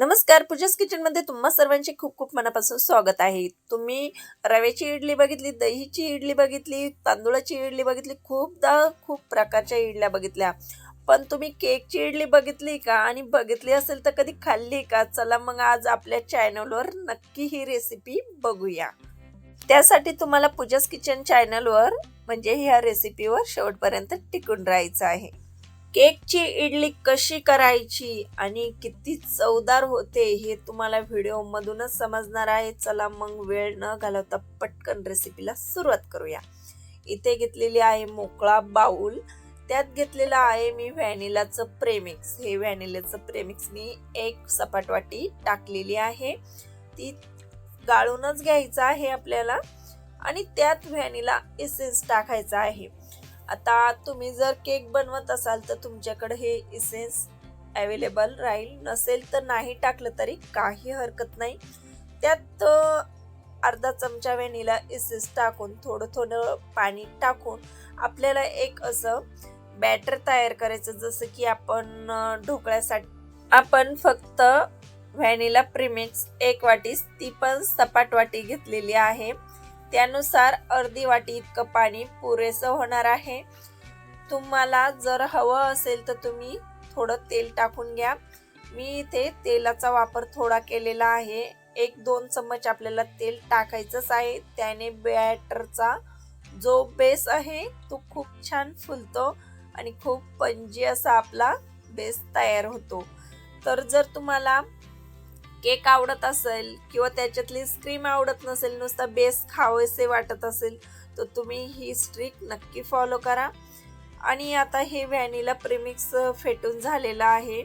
नमस्कार पूजास किचनमध्ये तुम्हा सर्वांचे खूप खूप मनापासून स्वागत आहे. तुम्ही रव्याची इडली बघितली दहीची इडली बघितली तांदूळाची इडली बघितली खूपदा खूप प्रकारच्या इडल्या बघितल्या. पण तुम्ही केकची इडली बघितली का आणि बघितली असेल तर कधी खाल्ली का? चला मग आज आपल्या चॅनलवर नक्की ही रेसिपी बघूया. त्यासाठी तुम्हाला पूजास किचन चॅनलवर म्हणजे ह्या रेसिपीवर शेवटपर्यंत टिकून राहायचं आहे. केकची इडली कशी करायची आणि किती चवदार होते हे तुम्हाला व्हिडिओमधूनच समजणार आहे. चला मग वेळ न घालवता पटकन रेसिपीला सुरुवात करूया. इथे घेतलेली आहे मोकळा बाऊल त्यात घेतलेला आहे मी व्हॅनिलाचं प्रेमिक्स हे व्हॅनिलाचं प्रेमिक्स मी एक सपाट वाटी टाकलेली आहे. ती गाळूनच घ्यायचं आहे आपल्याला आणि त्यात व्हॅनिला इसेन्स टाकायचा आहे. आता तुम्ही जर केक बनवत असाल तर तुमच्याकडे हे इसेन्स अवेलेबल राहील. नसेल तर नाही टाकलं तरी काही हरकत नाही. त्यात अर्धा चमचा व्हॅनिला इसेन्स टाकून थोडं थोडं पाणी टाकून आपल्याला एक असं बॅटर तयार करायचं. जसं की आपण ढोकळ्यासाठी आपण फक्त व्हॅनिला प्रिमिक्स एक वाटीस ती पण सपाट वाटी घेतलेली आहे. त्यानुसार अर्धी वाटी इतकं पाणी पुरेसं होणार आहे. तुम्हाला जर हवं असेल तर तुम्ही थोडं तेल टाकून घ्या. मी इथे तेलाचा वापर थोडा केलेला आहे. एक दोन चम्मच आपल्याला तेल टाकायचंच आहे. त्याने बॅटरचा जो बेस आहे तो खूप छान फुलतो आणि खूप पंजी असा आपला बेस तयार होतो. तर जर तुम्हाला केक आवडत असेल किंवा त्याच्यातली स्क्रीम आवडत नसेल नुसता बेस खावेसे वाटत असेल तर तुम्ही ही स्ट्रिक नक्की फॉलो करा. आणि आता हे व्हॅनिला प्रेमिक्स फेटून झालेलं आहे.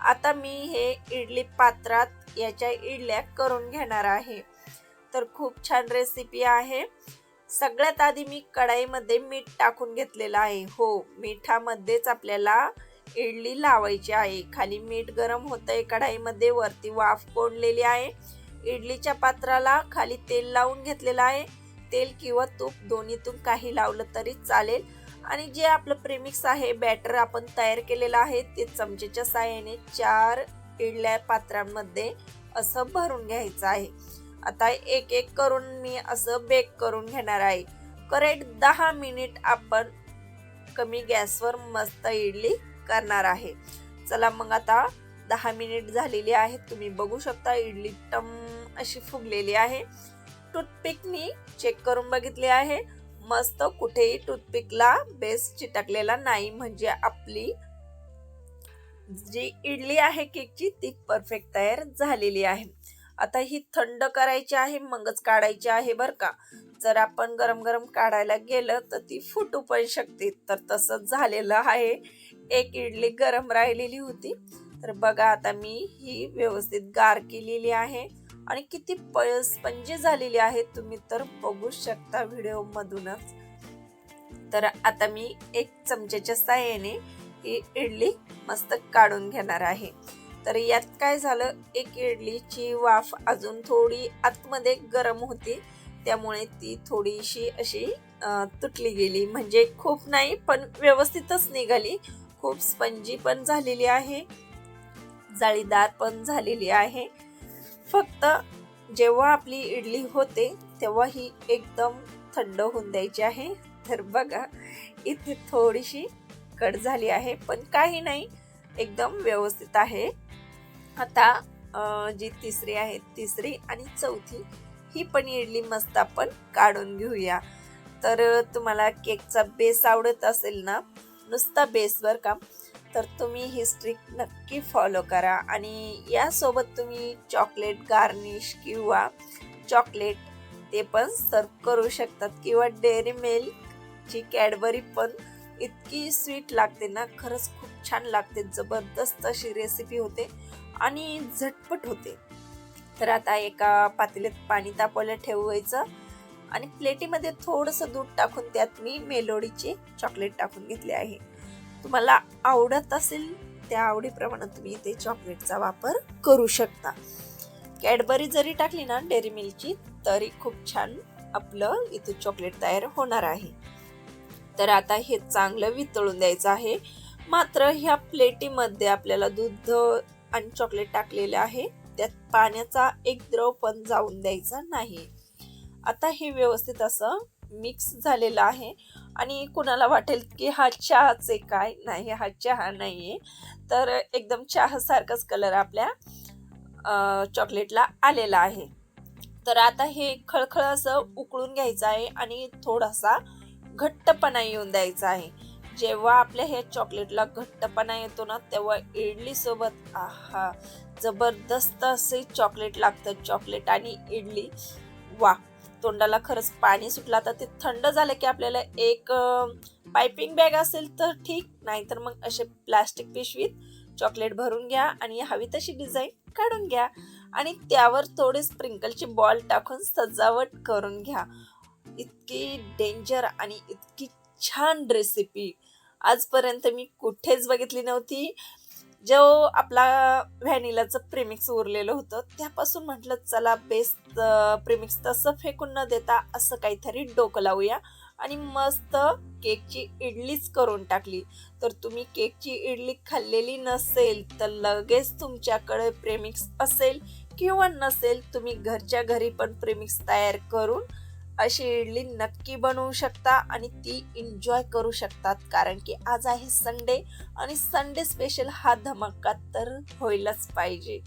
आता मी हे इडली पात्रात याच्या इडल्या करून घेणार आहे. तर खूप छान रेसिपी आहे. सगळ्यात आधी मी कढाईमध्ये मीठ टाकून घेतलेलं आहे. हो मिठामध्येच आपल्याला इडली लावायची आहे. खाली मीठ गरम होतंय. कढाईमध्ये वरती वाफ कोंडलेली आहे. इडलीच्या पात्राला खाली तेल लावून घेतलेलं आहे. तेल किंवा तूप दोन्हीतून काही लावलं तरी चालेल. आणि जे आपलं प्रेमिक्स आहे बॅटर आपण तयार केलेलं आहे ते चमचेच्या साह्याने चार इडल्या पात्रांमध्ये असं भरून घ्यायचं आहे. आता एक एक करून मी असं बेक करून घेणार आहे. करेक्ट दहा मिनिट आपण कमी गॅसवर मस्त इडली करणार आहे. चला मग आता दहा मिनिट झालेली आहेत. तुम्ही बघू शकता इडली टम अशी फुगलेली आहे. टूथपिकनी चेक करून बघितली आहे. मस्त कुठेही टूथपिकला बेस चिटकलेला नाही. म्हणजे आपली जी इडली आहे केकची ती परफेक्ट तयार झालेली आहे. आता ही थंड करायची आहे मगच काढायची आहे बर का. जर आपण गरम गरम काढायला गेलं तर ती फुटू पण शकते. तर तसंच झालेलं आहे. एक इडली गरम राहिलेली होती. तर बघा आता मी ही व्यवस्थित गार केलेली आहे. आणि किती प स्पंजी झालेली आहे. तुम्ही तर बघू शकता व्हिडिओ मधूनच तर आता मी एक चमच्याच्या साह्याने ही इडली मस्त काढून घेणार आहे. तर यात काय झालं? एक इडलीची वाफ अजून थोडी आतमध्ये गरम होती. त्यामुळे ती थोडीशी अशी तुटली गेली. म्हणजे खूप नाही पण व्यवस्थितच निघाली. खूप स्पंजी पण झालेली आहे. जाळीदार पण झालेली आहे. फक्त जेव्हा आपली इडली होते तेव्हा ही एकदम थंड होऊन द्यायची आहे. तर बघा इथे थोडीशी कट झाली आहे पण काही नाही. एकदम व्यवस्थित आहे. आता जी तिसरी आहे तिसरी आणि चौथी ही पण इडली मस्त आपण काढून घेऊया. तर तुम्हाला केकचा बेस आवडत असेल ना नुसता बेसवर का? तर तुम्ही ही स्ट्रिक नक्की फॉलो करा. आणि यासोबत तुम्ही चॉकलेट गार्निश किंवा चॉकलेट ते पण सर्व करू शकतात. किंवा डेअरी मिल्कची कॅडबरी पण इतकी स्वीट लागते ना? खरंच खूप छान लागते. जबरदस्त अशी रेसिपी होते आणि झटपट होते. तर आता एका पातेल्यात पाणी तापवायला ठेवायचं. आणि प्लेटीमध्ये थोडंसं दूध टाकून त्यात मी मेलोडीचे चॉकलेट टाकून घेतले आहे. तुम्हाला आवडत असेल त्या आवडीप्रमाणे तुम्ही इथे चॉकलेटचा वापर करू शकता. कॅडबरी जरी टाकली ना डेअरी मिल्कची तरी खूप छान आपलं इथे चॉकलेट तयार होणार आहे. तर आता हे चांगलं वितळून द्यायचं आहे. मात्र ह्या प्लेटीमध्ये आपल्याला दूध आणि चॉकलेट टाकलेलं आहे. त्यात पाण्याचा एक द्रव पण जाऊन द्यायचा नाही. आता हे व्यवस्थित असं मिक्स झालेलं आहे. आणि कुणाला वाटेल की हा चहाच आहे काय? नाही हा चहा नाही आहे तर एकदम चहासारखाच कलर आपल्या चॉकलेटला आलेला आहे. तर आता हे खळखळ असं उकळून घ्यायचं आहे आणि थोडासा घट्टपणा येऊन द्यायचा आहे. जेव्हा आपल्या ह्या चॉकलेटला घट्टपणा येतो ना तेव्हा इडलीसोबत आहा जबरदस्त असे चॉकलेट लागतं. चॉकलेट आणि इडली वा तोंडाला खरंच पाणी सुटलं. आता ते थंड झालं की आपल्याला एक पायपिंग बॅग असेल तर ठीक नाहीतर मग असे प्लास्टिक पिशवीत चॉकलेट भरून घ्या आणि हवी तशी डिझाईन काढून घ्या. आणि त्यावर थोडे स्प्रिंकलचे बॉल टाकून सजावट करून घ्या. इतकी डेंजर आणि इतकी छान रेसिपी आजपर्यंत मी कुठेच बघितली नव्हती. जो आपला व्हॅनिलाचं प्रेमिक्स उरलेलं होतं त्यापासून म्हटलं चला बेस्ट प्रेमिक्स तसं फेकून न देता असं काहीतरी डोकं लावूया. आणि मस्त केकची इडलीच करून टाकली. तर तुम्ही केकची इडली खाल्लेली नसेल तर लगेच तुमच्याकडे प्रेमिक्स असेल किंवा नसेल तुम्ही घरच्या घरी पण प्रेमिक्स तयार करून अशी इडली नक्की बनवू शकता आणि ती एन्जॉय करू शकतात. कारण की आज आहे संडे आणि संडे स्पेशल हा धमाका तर होईलच पाहिजे.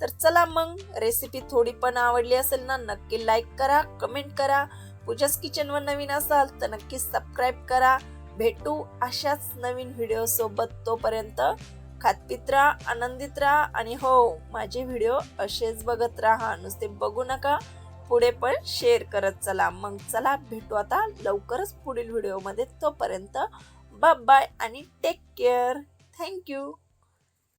तर चला मग रेसिपी थोडी पण आवडली असेल ना नक्की लाईक करा कमेंट करा. पूजाच किचनवर नवीन असाल तर नक्की सबस्क्राईब करा. भेटू अशाच नवीन व्हिडिओ सोबत तोपर्यंत खातपित राहा आनंदित राहा आणि हो माझे व्हिडिओ असेच बघत राहा. नुसते बघू नका. पुढे पण शेअर करत चला. मग चला भेटू आता लवकरच पुढील व्हिडिओमध्ये तोपर्यंत बाय आणि टेक केअर थँक्यू